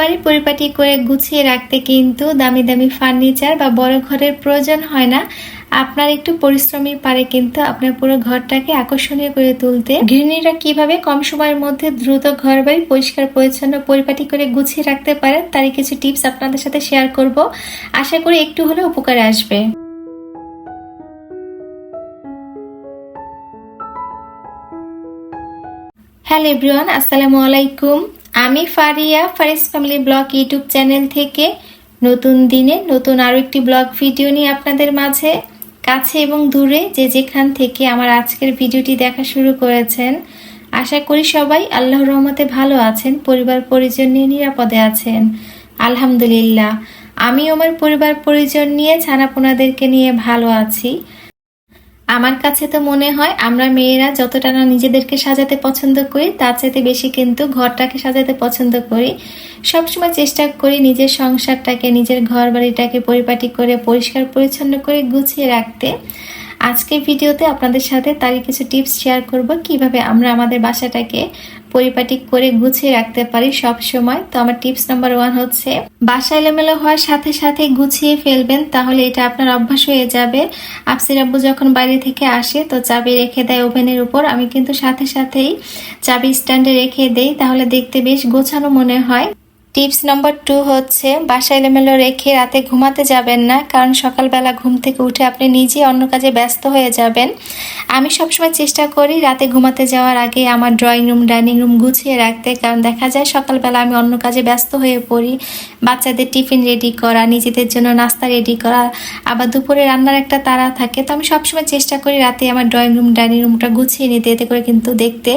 বাড়ি পরিপাটি করে গুছিয়ে রাখতে কিন্তু দামি দামি ফার্নিচার বা বড় ঘরের প্রয়োজন হয় না। আপনার একটু পরিশ্রমী পারে কিন্তু আপনার পুরো ঘরটাকে আকর্ষণীয় করে তুলতে। গৃহিণীরা কীভাবে কম সময়ের মধ্যে দ্রুত ঘর বাড়ি পরিষ্কার, পরিচ্ছন্ন, পরিপাটি করে গুছিয়ে রাখতে পারেন তারই কিছু টিপস আপনাদের সাথে শেয়ার করব। আশা করি একটু হলেও উপকারে আসবে। হ্যালো এভরিওয়ান, আসসালামু আলাইকুম। আমি Faria, Faris family blog YouTube channel থেকে নতুন দিনে নতুন আরও একটি ব্লগ ভিডিও নিয়ে আপনাদের মাঝে, কাছে এবং দূরে যে যেখান থেকে আমার আজকের ভিডিওটি দেখা শুরু করেছেন। আশা করি সবাই আল্লাহ রহমতে ভালো আছেন, পরিবার পরিজন নিয়ে নিরাপদে আছেন। আলহামদুলিল্লাহ আমি আমার পরিবার পরিজন নিয়ে ছানাপোনাদেরকে নিয়ে ভালো আছি। আমার কাছে তো মনে হয় আমরা মেয়েরা যতটা না নিজেদেরকে সাজাতে পছন্দ করি, তার চাইতে বেশি কিন্তু ঘরটাকে সাজাতে পছন্দ করি। সবসময় চেষ্টা করি নিজের সংসারটাকে, নিজের ঘর বাড়িটাকে পরিপাটি করে, পরিষ্কার, পরিচ্ছন্ন করে গুছিয়ে রাখতে। আজকের ভিডিওতে আপনাদের সাথে তারই কিছু টিপস শেয়ার করব, কীভাবে আমরা আমাদের বাসাটাকে পরিপাটি করে গুছিয়ে রাখতে পারি সব সময়। তো আমার টিপস নাম্বার ওয়ান হচ্ছে, বাসা এলোমেলো হওয়ার সাথে সাথে গুছিয়ে ফেলবেন, তাহলে এটা আপনার অভ্যাস হয়ে যাবে। আফসির আব্বু যখন বাইরে থেকে আসে, তো চাবি রেখে দেয় ওভেনের উপর। আমি কিন্তু সাথে সাথেই চাবি স্ট্যান্ডে রেখে দেই, তাহলে দেখতে বেশ গোছানো মনে হয়। টিপস নম্বর টু হচ্ছে বাসা এলোমেলো রেখে রাতে ঘুমাতে যাবেন না, কারণ সকালবেলা ঘুম থেকে উঠে আপনি নিজে অন্য কাজে ব্যস্ত হয়ে যাবেন। আমি সবসময় চেষ্টা করি রাতে ঘুমাতে যাওয়ার আগে আমার ড্রয়িং রুম, ডাইনিং রুম গুছিয়ে রাখতে, কারণ দেখা যায় সকালবেলা আমি অন্য কাজে ব্যস্ত হয়ে পড়ি। বাচ্চাদের টিফিন রেডি করা, নিজেদের জন্য নাস্তা রেডি করা, আবার দুপুরে রান্নার একটা তারা থাকে। তো আমি সবসময় চেষ্টা করি রাতে আমার ড্রয়িং রুম, ডাইনিং রুমটা গুছিয়ে নিতে, এতে করে কিন্তু দেখতে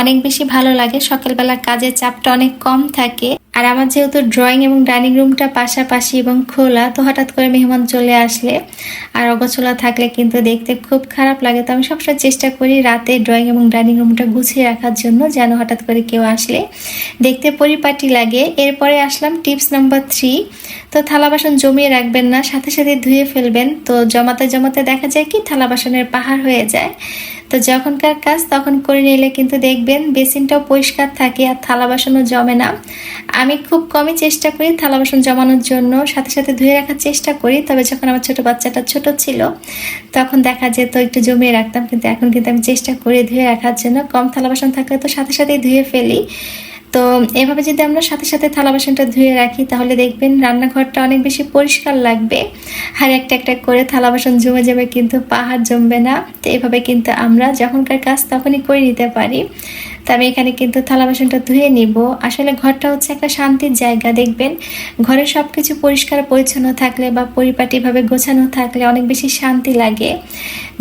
অনেক বেশি ভালো লাগে। সকালবেলা কাজের চাপটা অনেক কম থাকে। আর আমার যেহেতু ড্রয়িং এবং ডাইনিং রুমটা পাশাপাশি এবং খোলা, তো হঠাৎ করে মেহমান চলে আসলে। আর অগোছলা থাকলে কিন্তু দেখতে খুব খারাপ লাগে। তো আমি সবসময় চেষ্টা করি রাতে ড্রয়িং এবং ডাইনিং রুমটা গুছিয়ে রাখার জন্য, যেন হঠাৎ করে কেউ আসলে দেখতে পরিপাটি লাগে। এরপরে আসলাম টিপস নাম্বার থ্রি তো থালা বাসন জমিয়ে রাখবেন না, সাথে সাথে ধুয়ে ফেলবেন। তো জমাতে জমাতে দেখা যায় কি, থালা বাসনের পাহাড় হয়ে যায়। তো যখনকার কাজ তখন করে নিলে কিন্তু দেখবেন বেসিনটাও পরিষ্কার থাকে আর থালা বাসনও জমে না। আমি খুব কমই চেষ্টা করি থালা বাসন জমানোর জন্য। সাথে সাথে ধুয়ে রাখার চেষ্টা করি। তবে যখন আমার ছোট বাচ্চাটা ছোট ছিল, তখন দেখা যেত একটু জমিয়ে রাখতাম। কিন্তু এখন কিন্তু আমি চেষ্টা করি ধুয়ে রাখার জন্য। কম থালা বাসন থাকলে তো সাথে সাথেই ধুয়ে ফেলি। তো এভাবে যদি আমরা সাথে সাথে থালা বাসনটা ধুয়ে রাখি, তাহলে দেখবেন রান্নাঘরটা অনেক বেশি পরিষ্কার লাগবে। আর একটা একটা করে থালা বাসন জমে যাবে কিন্তু পাহাড় জমবে না। তো এভাবে কিন্তু আমরা যখনকার কাজ তখনই করে নিতে পারি। তো আমি এখানে কিন্তু থালা বাসনটা ধুয়ে নিব। আসলে ঘরটা হচ্ছে একটা শান্তির জায়গা, দেখবেন? ঘরে সব কিছু পরিষ্কার, পরিচ্ছন্ন থাকলে বা পরিপাটিভাবে গোছানো থাকলে অনেক বেশি শান্তি লাগে।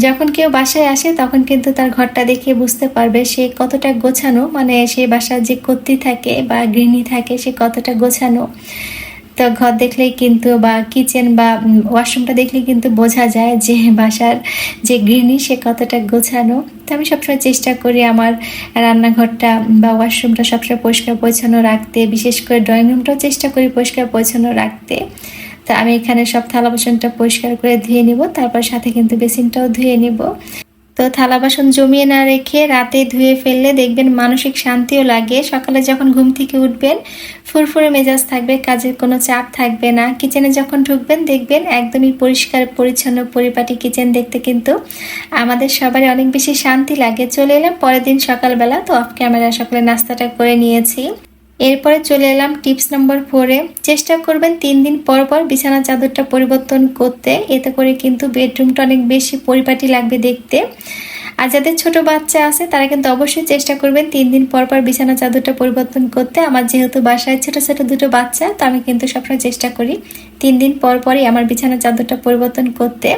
যখন কেউ বাসায় আসে, তখন কিন্তু তার ঘরটা দেখে বুঝতে পারবে সে কতটা গোছানো মানে সে বাসার যে কর্তি থাকে বা গৃহিণী থাকে, সে কতটা গোছানো। তো ঘর দেখলেই কিন্তু বা কিচেন বা ওয়াশরুমটা দেখলেই কিন্তু বোঝা যায় যে বাসার যে গৃহিণী সে কতটা গোছানো। তো আমি সবসময় চেষ্টা করি আমার রান্নাঘরটা বা ওয়াশরুমটা সবসময় পরিষ্কার পরিচ্ছন্ন রাখতে, বিশেষ করে ড্রয়িং রুমটাও চেষ্টা করি পরিষ্কার পরিচ্ছন্ন রাখতে। তো আমি এখানে সব থালা বাসনটা পরিষ্কার করে ধুয়ে নিব, তারপর সাথে কিন্তু বেসিনটাও ধুয়ে নিব। তো থালা বাসন জমিয়ে না রেখে রাতে ধুয়ে ফেললে দেখবেন মানসিক শান্তিও লাগে। সকালে যখন ঘুম থেকে উঠবেন, ফুরফুরে মেজাজ থাকবে, কাজের কোনো চাপ থাকবে না। কিচেনে যখন ঢুকবেন, দেখবেন একদমই পরিষ্কার, পরিচ্ছন্ন, পরিপাটি কিচেন দেখতে কিন্তু আমাদের সবারই অনেক বেশি শান্তি লাগে। চলে এলাম পরের দিন সকালবেলা, তো অফ ক্যামেরা সকালে নাস্তাটা করে নিয়েছি। এরপরে চলে এলাম টিপস নম্বর ফোরে। চেষ্টা করবেন তিন দিন পর পর বিছানা চাদরটা পরিবর্তন করতে। এতে করে কিন্তু বেডরুমটা অনেক বেশি পরিপাটি লাগবে দেখতে। আর যাদের ছোট বাচ্চা আছে, তারা কিন্তু অবশ্যই চেষ্টা করবেন তিন দিন পর পর বিছানা চাদরটা পরিবর্তন করতে। আমার যেহেতু বাসায় ছোট ছোট দুটো বাচ্চা, তো আমি কিন্তু সবসময় চেষ্টা করি তিন দিন পর পরই আমার বিছানা চাদরটা পরিবর্তন করতে।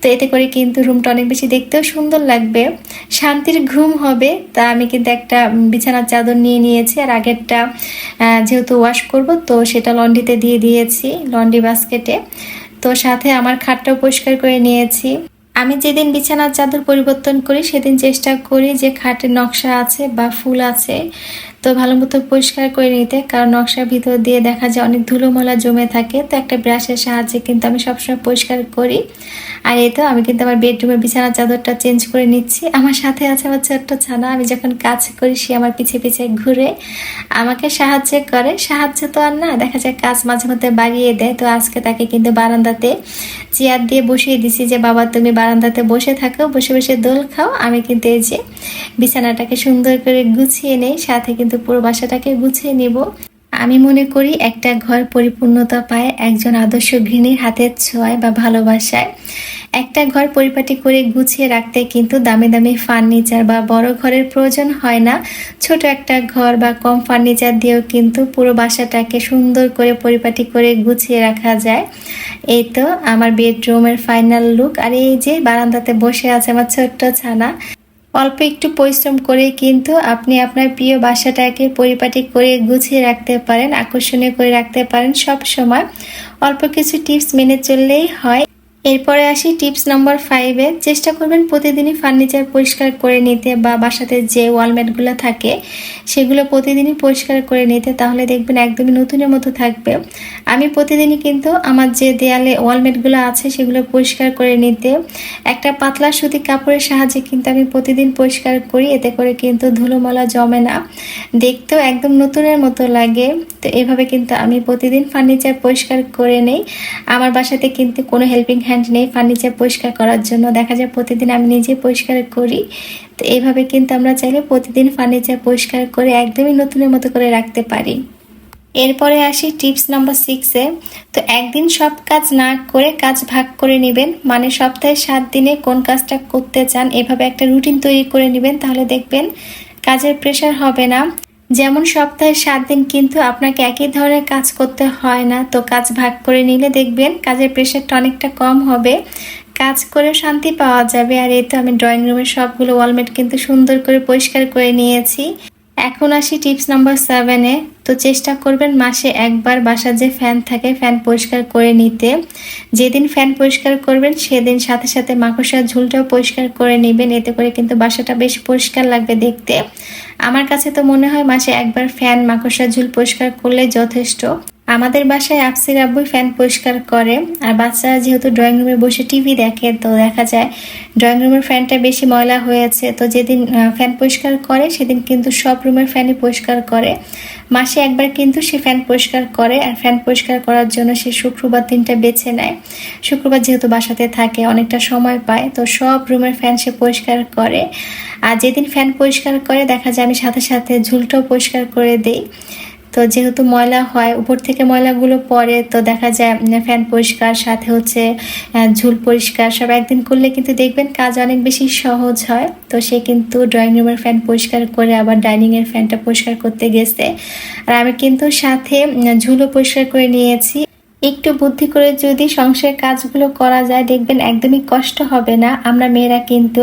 তো এতে করে কিন্তু রুমটা অনেক বেশি দেখতেও সুন্দর লাগবে। শান্তির ঘুম হবে, তা আমি কিন্তু একটা বিছানার চাদর নিয়ে নিয়েছি, আর আগেরটা যেহেতু ওয়াশ করব, তো সেটা লন্ড্রিতে দিয়ে দিয়েছি লন্ড্রি বাস্কেটে। তো সাথে আমার খাটটাও পরিষ্কার করে নিয়েছি। আমি যেদিন বিছানার চাদর পরিবর্তন করি, সেদিন চেষ্টা করি যে খাটের নকশা আছে বা ফুল আছে তো ভালো মতো পরিষ্কার করে নিতে, কারণ নকশার ভিতর দিয়ে দেখা যায় অনেক ধুলোমলা জমে থাকে, তো একটা ব্রাশের সাহায্যে কিন্তু আমি সবসময় পরিষ্কার করি। আর এই তো আমি কিন্তু আমার বেডরুমের বিছানার চাদরটা চেঞ্জ করে নিচ্ছি। আমার সাথে আছে আমার ছোট্ট ছানা, আমি যখন কাজ করি সে আমার পিছে পিছে ঘুরে আমাকে সাহায্য করে। সাহায্য তো আর না, দেখা যায় কাজ মাঝে মধ্যে বাড়িয়ে দেয়, তো আজকে তাকে কিন্তু বারান্দাতে চেয়ার দিয়ে বসিয়ে দিছি যে, বাবা, তুমি বারান্দাতে বসে থাকো, বসে বসে দোল খাও। আমি কিন্তু এই যে বিছানাটাকে সুন্দর করে গুছিয়ে নেই, সাথে কিন্তু পুরো বাসাটাকে গুছিয়ে নিব। আমি মনে করি একটা ঘর পরিপূর্ণতা পায়, একজন আদর্শ গৃহিণীর হাতের ছোঁয়ায় বা ভালোবাসায়। একটা ঘর পরিপাটি করে গুছিয়ে রাখতে কিন্তু দামি দামি ফার্নিচার বা বড় ঘরের প্রয়োজন হয় না। ছোট একটা ঘর বা কম ফার্নিচার দিয়েও কিন্তু পুরো বাসাটাকে সুন্দর করে পরিপাটি করে গুছিয়ে রাখা যায়। এই তো আমার বেডরুমের ফাইনাল লুক। আর এই যে বারান্দাতে বসে আছে আমার ছোট্ট ছানা। অল্প একটু পরিশ্রম করে কিন্তু আপনি আপনার প্রিয় বাসাটাকে পরিপাটি করে গুছিয়ে রাখতে পারেন, আকর্ষণীয় করে রাখতে পারেন সব সময়। অল্প কিছু টিপস মেনে চললেই হয়। এরপরে আসি টিপস নম্বর ফাইভে চেষ্টা করবেন প্রতিদিনই ফার্নিচার পরিষ্কার করে নিতে বা বাসাতে যে ওয়ালমেটগুলো থাকে, সেগুলো প্রতিদিনই পরিষ্কার করে নিতে, তাহলে দেখবেন একদমই নতুনের মতো থাকবে। আমি প্রতিদিনই কিন্তু আমার যে দেয়ালে ওয়ালমেটগুলো আছে, সেগুলো পরিষ্কার করে নিতে। একটা পাতলা সুতি কাপড়ের সাহায্যে কিন্তু আমি প্রতিদিন পরিষ্কার করি, এতে করে কিন্তু ধুলোমলা জমে না। দেখতেও একদম নতুনের মতো লাগে। তো এভাবে কিন্তু আমি প্রতিদিন ফার্নিচার পরিষ্কার করে নেই। আমার বাসাতে কিন্তু কোনো হেল্পিং হ্যান্ড নেই ফার্নিচার পরিষ্কার করার জন্য। দেখা যায় প্রতিদিন আমি নিজে পরিষ্কার করি। তো এইভাবে কিন্তু আমরা চাইলে প্রতিদিন ফার্নিচার পরিষ্কার করে একদমই নতুনের মতো করে রাখতে পারি। এরপরে আসি টিপস নাম্বার সিক্সে তো একদিন সব কাজ না করে কাজ ভাগ করে নেবেন মানে সপ্তাহে সাত দিনে কোন কাজটা করতে চান, এভাবে একটা রুটিন তৈরি করে নেবেন, তাহলে দেখবেন কাজের প্রেশার হবে না। যেমন সপ্তাহে সাত দিন কিন্তু আপনাকে একই ধরনের কাজ করতে হয় না। তো কাজ ভাগ করে নিলে দেখবেন কাজের প্রেশারটা অনেকটা কম হবে। কাজ করে শান্তি পাওয়া যাবে। আর এই তো আমি ড্রয়িং রুমের সবগুলো ওয়ালমেট কিন্তু সুন্দর করে পরিষ্কার করে নিয়েছি। এখন আসি টিপস নাম্বার সেভেনে তো চেষ্টা করবেন মাসে একবার বাসার যে ফ্যান থাকে ফ্যান পরিষ্কার করে নিতে। যেদিন ফ্যান পরিষ্কার করবেন, সেদিন সাথে সাথে মাকড়সার ঝুলটাও পরিষ্কার করে নেবেন। এতে করে কিন্তু বাসাটা বেশ পরিষ্কার লাগবে দেখতে। আমার কাছে তো মনে হয় মাসে একবার ফ্যান মাকড়সার ঝুল পরিষ্কার করলে যথেষ্ট। আমাদের বাসায় আপসির আব্বুই ফ্যান পরিষ্কার করে, আর বাচ্চারা যেহেতু ড্রয়িং রুমে বসে টিভি দেখে, তো দেখা যায় ড্রয়িং রুমের ফ্যানটা বেশি ময়লা হয়েছে। তো যেদিন ফ্যান পরিষ্কার করে, সেদিন কিন্তু সব রুমের ফ্যানই পরিষ্কার করে। মাসে একবার কিন্তু সে ফ্যান পরিষ্কার করে, আর ফ্যান পরিষ্কার করার জন্য সে শুক্রবার দিনটা বেছে নেয়। শুক্রবার যেহেতু বাসাতে থাকে, অনেকটা সময় পায়, তো সব রুমের ফ্যান সে পরিষ্কার করে। আর যেদিন ফ্যান পরিষ্কার করে, দেখা যায় আমি সাথে সাথে ঝুলটাও পরিষ্কার করে দিই। তো যেহেতু ময়লা হয়, উপর থেকে ময়লাগুলো পরে তো দেখা যায় ফ্যান পরিষ্কার, সাথে হচ্ছে ঝুল পরিষ্কার, সব একদিন করলে কিন্তু দেখবেন কাজ অনেক বেশি সহজ হয়। তো সে কিন্তু ড্রয়িং রুমের ফ্যান পরিষ্কার করে, আবার ডাইনিংয়ের ফ্যানটা পরিষ্কার করতে গেছে। আর আমি কিন্তু সাথে ঝুলও পরিষ্কার করে নিয়েছি। একটু বুদ্ধি করে যদি সংসারের কাজগুলো করা যায়, দেখবেন একদমই কষ্ট হবে না। আমরা মেয়েরা কিন্তু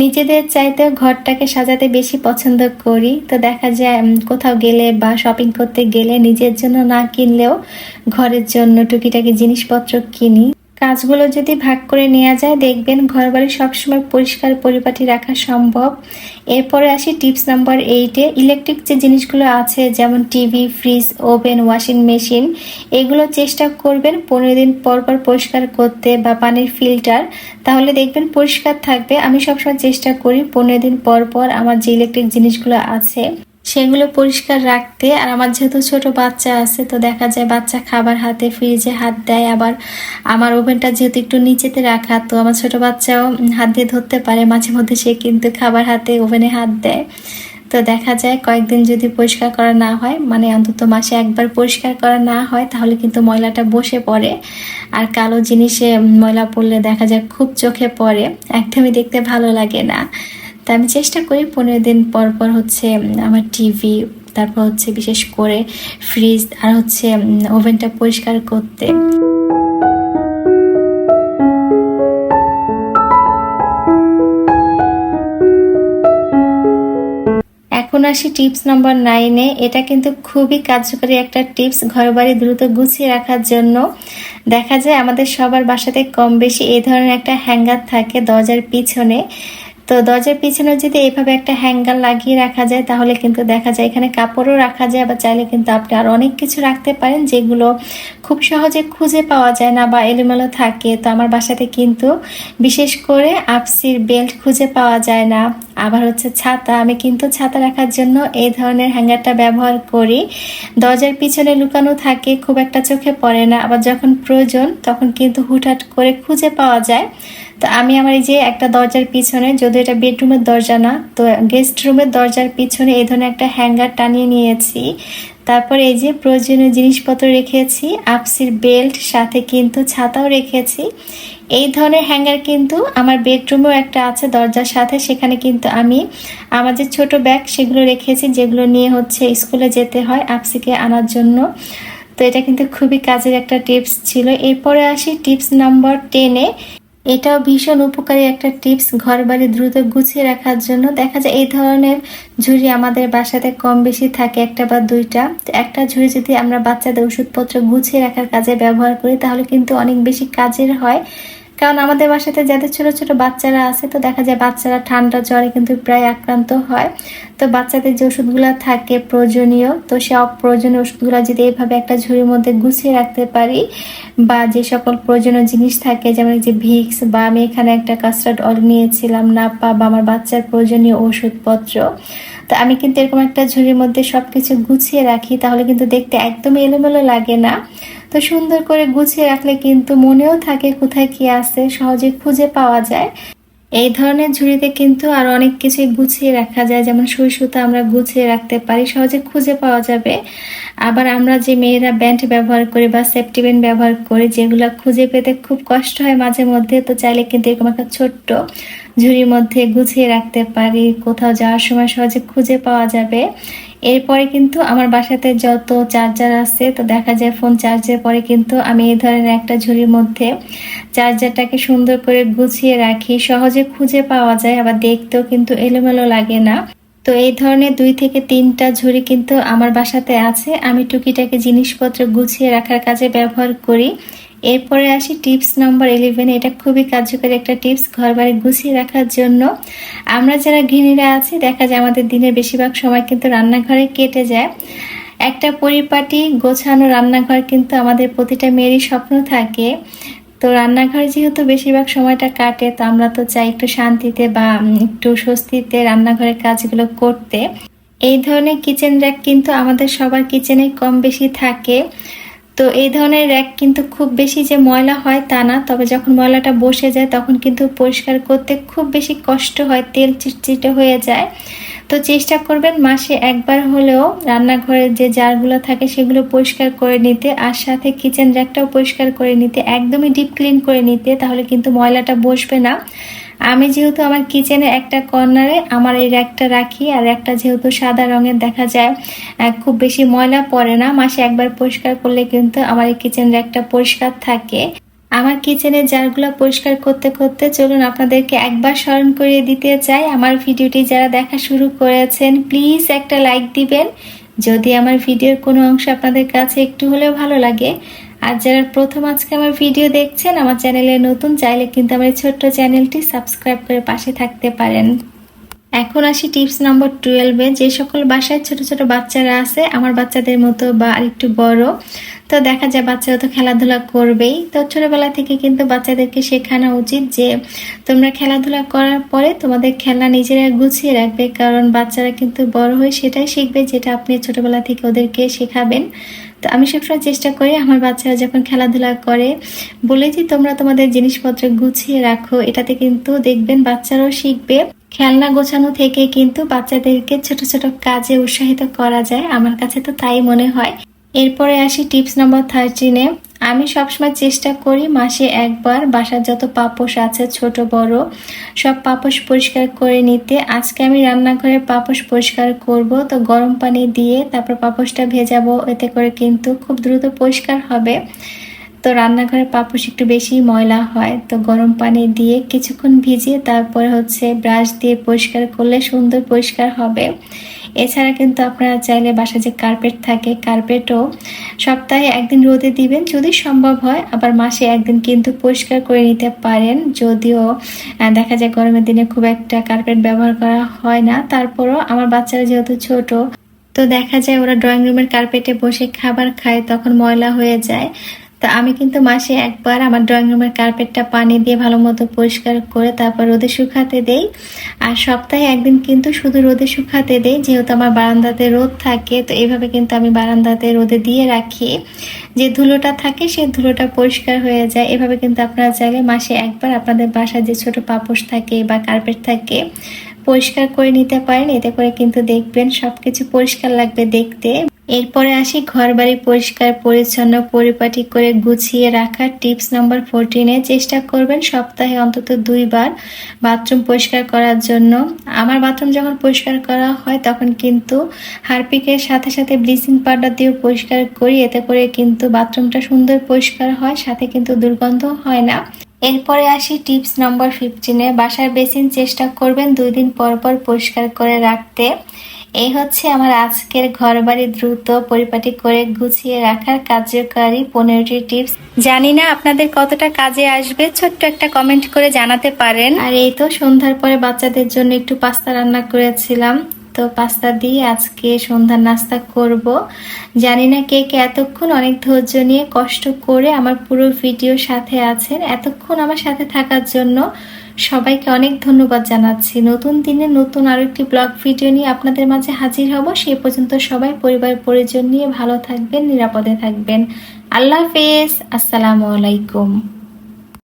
নিজেদের চাইতে ঘরটাকে সাজাতে বেশি পছন্দ করি। তো দেখা যায় কোথাও গেলে বা শপিং করতে গেলে নিজের জন্য না কিনলেও ঘরের জন্য টুকিটাকি জিনিসপত্র কিনি। কাজগুলো যদি ভাগ করে নেওয়া যায়, দেখবেন ঘর বাড়ি সবসময় পরিষ্কার পরিপাটি রাখা সম্ভব। এরপরে আসি টিপস নাম্বার এইটে ইলেকট্রিক যে জিনিসগুলো আছে, যেমন TV, fridge, oven, washing machine, এগুলো চেষ্টা করবেন পনেরো দিন পর পর পরিষ্কার করতে বা পানির ফিল্টার। তাহলে দেখবেন পরিষ্কার থাকবে। আমি সবসময় চেষ্টা করি পনেরো দিন পর পর আমার যে ইলেকট্রিক জিনিসগুলো আছে সেগুলো পরিষ্কার রাখতে, আর আমার যেহেতু ছোট বাচ্চা আছে, তো দেখা যায় বাচ্চা খাবার হাতে ফ্রিজে হাত দেয়, আবার আমার ওভেনটা যেহেতু একটু নিচেতে রাখা, তো আমার ছোট বাচ্চাও হাত দিয়ে ধরতে পারে, মাঝে মধ্যে সে কিন্তু খাবার হাতে ওভেনে হাত দেয়। তো দেখা যায় কয়েকদিন যদি পরিষ্কার করা না হয় মানে অন্তত মাসে একবার পরিষ্কার করা না হয়, তাহলে কিন্তু ময়লাটা বসে পড়ে। আর কালো জিনিসে ময়লা পড়লে দেখা যায় খুব চোখে পড়ে, একদমই দেখতে ভালো লাগে না। তা আমি চেষ্টা করি পনেরো দিন পর পর হচ্ছে আমার টিভি তারপর হচ্ছে বিশেষ করে ফ্রিজ আর হচ্ছে ওভেনটা পরিষ্কার করতে। এখন আসি টিপস নাম্বার নাইনে এটা কিন্তু খুবই কার্যকরী একটা টিপস ঘর বাড়ি দ্রুত গুছিয়ে রাখার জন্য। দেখা যায় আমাদের সবার বাসাতে কম বেশি এই ধরনের একটা হ্যাঙ্গার থাকে দরজার পিছনে। তো দরজার পিছনে যদি এইভাবে একটা হ্যাঙ্গার লাগিয়ে রাখা যায়, তাহলে কিন্তু দেখা যায় এখানে কাপড়ও রাখা যায় বা চাইলে কিন্তু আপনি আর অনেক কিছু রাখতে পারেন যেগুলো খুব সহজে খুঁজে পাওয়া যায় না বা এলোমেলো থাকে। তো আমার বাসাতে কিন্তু বিশেষ করে আপসির বেল্ট খুঁজে পাওয়া যায় না। আবার হচ্ছে ছাতা, আমি কিন্তু ছাতা রাখার জন্য এই ধরনের হ্যাঙ্গারটা ব্যবহার করি। দরজার পিছনে লুকানো থাকে, খুব একটা চোখে পড়ে না। আবার যখন প্রয়োজন, তখন কিন্তু হুটহাট করে খুঁজে পাওয়া যায়। তো আমি আমার এই যে একটা দরজার পিছনে যদি এটা বেডরুমের দরজা না, তো গেস্ট রুমের দরজার পিছনে এই ধরনের একটা হ্যাঙ্গার টানিয়ে নিয়েছি। তারপর এই যে প্রয়োজনীয় জিনিসপত্র রেখেছি, আপসির বেল্ট সাথে কিন্তু ছাতাও রেখেছি। এই ধরনের হ্যাঙ্গার কিন্তু আমার বেডরুমেও একটা আছে দরজার সাথে, সেখানে কিন্তু আমি আমার যে ছোটো ব্যাগ সেগুলো রেখেছি, যেগুলো নিয়ে হচ্ছে স্কুলে যেতে হয় আপসিকে আনার জন্য। তো এটা কিন্তু খুবই কাজের একটা টিপস ছিল। এরপরে আসি টিপস নাম্বার টেনে এটাও ভীষণ উপকারী একটা টিপস ঘর বাড়ি দ্রুত গুছিয়ে রাখার জন্য। দেখা যায় এই ধরনের ঝুড়ি আমাদের বাসাতে কম বেশি থাকে, একটা বা দুইটা। একটা ঝুড়ি যদি আমরা বাচ্চাদের ওষুধপত্র গুছিয়ে রাখার কাজে ব্যবহার করি, তাহলে কিন্তু অনেক বেশি কাজের হয়। কারণ আমাদের বাসাতে যাদের ছোট ছোট বাচ্চারা আছে, তো দেখা যায় বাচ্চারা ঠান্ডা জ্বরে কিন্তু প্রায় আক্রান্ত হয়। তো বাচ্চাদের যে ওষুধগুলো থাকে প্রয়োজনীয়, তো সে অপ্রয়োজনীয় ওষুধগুলো যদি এইভাবে একটা ঝুড়ির মধ্যে গুছিয়ে রাখতে পারি বা যে সকল প্রয়োজনীয় জিনিস থাকে, যেমন যে ভিক্স বা আমি এখানে একটা কাস্টার্ড অয়েল নিয়েছিলাম নাপা বা আমার বাচ্চার প্রয়োজনীয় ওষুধপত্র তো আমি কিন্তু এরকম একটা ঝুড়ির মধ্যে সব কিছু গুছিয়ে রাখি, তাহলে কিন্তু দেখতে একদম এলোমেলো লাগে না। তো সুন্দর করে গুছিয়ে রাখলে কিন্তু মনেও থাকে কোথায় কি আছে, সহজে খুঁজে পাওয়া যায়। এই ধরনের ঝুড়িতে কিন্তু আর অনেক কিছুই গুছিয়ে রাখা যায়। যেমন সুই সুতা আমরা গুছিয়ে রাখতে পারি, সহজে খুঁজে পাওয়া যাবে। আবার আমরা যে মেয়েরা ব্যান্ড ব্যবহার করি বা সেফটি ব্যান্ড ব্যবহার করি, যেগুলো খুঁজে পেতে খুব কষ্ট হয় মাঝে মধ্যে, তো চাইলে কিন্তু এরকম একটা ছোট্ট ঝুড়ির মধ্যে গুছিয়ে রাখতে পারি। কোথাও যাওয়ার সময় সহজে খুঁজে পাওয়া যাবে। এরপরে কিন্তু আমার বাসাতে যত চার্জার আছে, তো দেখা যায় ফোন চার্জের পরে কিন্তু আমি এই ধরনের একটা ঝুড়ির মধ্যে চার্জারটাকে সুন্দর করে গুছিয়ে রাখি। সহজে খুঁজে পাওয়া যায়, আবার দেখতেও কিন্তু এলোমেলো লাগে না। তো এই ধরনের দুই থেকে তিনটা ঝুড়ি কিন্তু আমার বাসাতে আছে। আমি টুকিটাকে জিনিসপত্র গুছিয়ে রাখার কাজে ব্যবহার করি। এরপরে আসি টিপস নম্বর ইলেভেন এটা খুবই কার্যকরী একটা টিপস ঘর বাড়ি গুছিয়ে রাখার জন্য। আমরা যারা গৃহিণীরা আছি, দেখা যায় আমাদের দিনের বেশিরভাগ সময় কিন্তু রান্নাঘরে কেটে যায়। একটা পরিপাটি, গোছানো রান্নাঘর কিন্তু আমাদের প্রতিটা মেয়েরই স্বপ্ন থাকে। তো রান্নাঘরে যেহেতু বেশিরভাগ সময়টা কাটে, তো আমরা তো চাই একটু শান্তিতে বা একটু স্বস্তিতে রান্নাঘরের কাজগুলো করতে। এই ধরনের কিচেন র্যাক কিন্তু আমাদের সবার কিচেনে কম বেশি থাকে। তো এই ধরনের র্যাক কিন্তু খুব বেশি যে ময়লা হয় তা না, তবে যখন ময়লাটা বসে যায় তখন কিন্তু পরিষ্কার করতে খুব বেশি কষ্ট হয়, তেল চিটচিটে হয়ে যায়। তো চেষ্টা করবেন মাসে একবার হলেও রান্নাঘরের যে জারগুলো থাকে সেগুলো পরিষ্কার করে নিতে আর সাথে কিচেন র্যাকটাও পরিষ্কার করে নিতে, একদমই ডিপ ক্লিন করে নিতে, তাহলে কিন্তু ময়লাটা বসবে না। আমি যেহেতু আমার কিচেনে একটা কর্নারে, আমার এই র্যাকটা রাখি আর একটা যেহেতু সাদা রঙের দেখা যায় খুব বেশি ময়লা পড়ে না। মাসে একবার পরিষ্কার করলে কিন্তু আমার এই কিচেন র্যাকটা পরিষ্কার থাকে। আমার কিচেনের জারগুলো পরিষ্কার করতে করতে চলুন আপনাদেরকে একবার স্মরণ করিয়ে দিতে চাই। আমার ভিডিওটি যারা দেখা শুরু করেছেন প্লিজ একটা লাইক দিবেন। যদি আমার ভিডিওর কোনো অংশ আপনাদের কাছে একটু হলেও ভালো লাগে আর যারা প্রথম আজকে আমার ভিডিও দেখছেন, আমার চ্যানেলে নতুন, চাইলে কিন্তু আমার ছোট্ট চ্যানেলটি সাবস্ক্রাইব করে পাশে থাকতে পারেন। এখন আসি টিপস নম্বর টুয়েলভে। যে সকল বাসায় ছোট ছোট বাচ্চারা আছে, আমার বাচ্চাদের মতো বা আরেকটু বড়, তো দেখা যায় বাচ্চারা তো খেলাধুলা করবেই। তো ছোটবেলা থেকে কিন্তু বাচ্চাদেরকে শেখানো উচিত যে, তোমরা খেলাধুলা করার পরে তোমাদের খেলা নিজেরা গুছিয়ে রাখবে, কারণ বাচ্চারা কিন্তু বড় হয়ে সেটাই শিখবে যেটা আপনি ছোটোবেলা থেকে ওদেরকে শেখাবেন। তো আমি সবসময় চেষ্টা করি আমার বাচ্চারা যখন খেলাধুলা করে বলেছি তোমরা তোমাদের জিনিসপত্র গুছিয়ে রাখো। এটাতে কিন্তু দেখবেন বাচ্চারাও শিখবে। খেলনা গোছানো থেকে কিন্তু বাচ্চাদেরকে ছোট ছোট কাজে উৎসাহিত করা যায়। আমার কাছে তো তাই মনে হয়। এরপরে আসি টিপস নম্বর থার্টিনে আমি সবসময় চেষ্টা করি মাসে একবার বাসার যত পাপোশ আছে, ছোট, বড়, সব পাপোশ পরিষ্কার করে নিতে। আজকে আমি রান্নাঘরে পাপোশ পরিষ্কার করব, তো গরম পানি দিয়ে তারপর পাপোশটা ভেজাবো, এতে করে কিন্তু খুব দ্রুত পরিষ্কার হবে। তো রান্নাঘরে পাপোশ একটু বেশি ময়লা হয়, তো গরম পানি দিয়ে কিছুক্ষণ ভিজিয়ে তারপরে হচ্ছে ব্রাশ দিয়ে পরিষ্কার করলে সুন্দর পরিষ্কার হবে। এছাড়া কিন্তু আপনারা চাইলে বাসা যে কার্পেট থাকে কার্পেটও সপ্তাহে একদিন রোদে দিবেন। যদি সম্ভব হয়, আবার মাসে একদিন কিন্তু পরিষ্কার করে নিতে পারেন। যদিও দেখা যায় গরমের দিনে খুব একটা কার্পেট ব্যবহার করা হয় না। তারপরও আমার বাচ্চারা যেহেতু ছোট, তো দেখা যায় ওরা ড্রয়িং রুমের কার্পেটে বসে খাবার খায়, তখন ময়লা হয়ে যায়। তো আমি কিন্তু মাসে একবার আমার ড্রয়িং রুমের কার্পেটটা পানি দিয়ে ভালো মতো পরিষ্কার করে তারপর রোদে শুকাতে দেই। আর সপ্তাহে একদিন কিন্তু শুধু রোদে শুকাতে দেই, যেহেতু আমার বারান্দাতে রোদ থাকে, তো এইভাবে কিন্তু আমি বারান্দাতে রোদে দিয়ে রাখি। যে ধুলোটা থাকে সেই ধুলোটা পরিষ্কার হয়ে যায়। এভাবে কিন্তু আপনারা চাইলে মাসে একবার আপনাদের বাসায় যে ছোট পাপোশ থাকে বা কার্পেট থাকে পরিষ্কার করে নিতে পারেন, এতে করে কিন্তু দেখবেন সবকিছু পরিষ্কার লাগবে দেখতে। এরপরে আসি ঘর বাড়ি পরিষ্কার, পরিচ্ছন্ন, পরিপাটি করে গুছিয়ে রাখার টিপস নাম্বার ফোরটিনে চেষ্টা করবেন সপ্তাহে অন্তত দুইবার বাথরুম পরিষ্কার করার জন্য। আমার বাথরুম যখন পরিষ্কার করা হয়, তখন কিন্তু হারপিকের সাথে সাথে ব্লিচিং পাউডার দিয়েও পরিষ্কার করি, এতে করে কিন্তু বাথরুমটা সুন্দর পরিষ্কার হয়, সাথে কিন্তু দুর্গন্ধ হয় না। এরপরে আসি টিপস নম্বর ফিফটিনে বাসার বেসিন চেষ্টা করবেন দুই দিন পর পর পরিষ্কার করে রাখতে। এই হচ্ছে আমার আজকের ঘর বাড়ি দ্রুত পরিপাটি করে গুছিয়ে রাখার কার্যকারী পনেরোটি টিপস। জানি না আপনাদের কতটা কাজে আসবে, ছোট্ট একটা কমেন্ট করে জানাতে পারেন। আর এই তো সন্ধ্যার পরে বাচ্চাদের জন্য একটু পাস্তা রান্না করেছিলাম। তো পাস্তা দিয়ে আজকে সন্ধ্যার নাস্তা করব। জানি না কে কে এতক্ষণ অনেক ধৈর্য নিয়ে কষ্ট করে আমার পুরো ভিডিও সাথে আছেন। এতক্ষণ আমার সাথে থাকার জন্য সবাইকে অনেক ধন্যবাদ জানাচ্ছি। নতুন দিনে নতুন আরও একটি ব্লগ ভিডিও নিয়ে আপনাদের মাঝে হাজির হব। সে পর্যন্ত সবাই পরিবার পরিজন নিয়ে ভালো থাকবেন, নিরাপদে থাকবেন। আল্লাহ হাফেজ। আসসালামু আলাইকুম।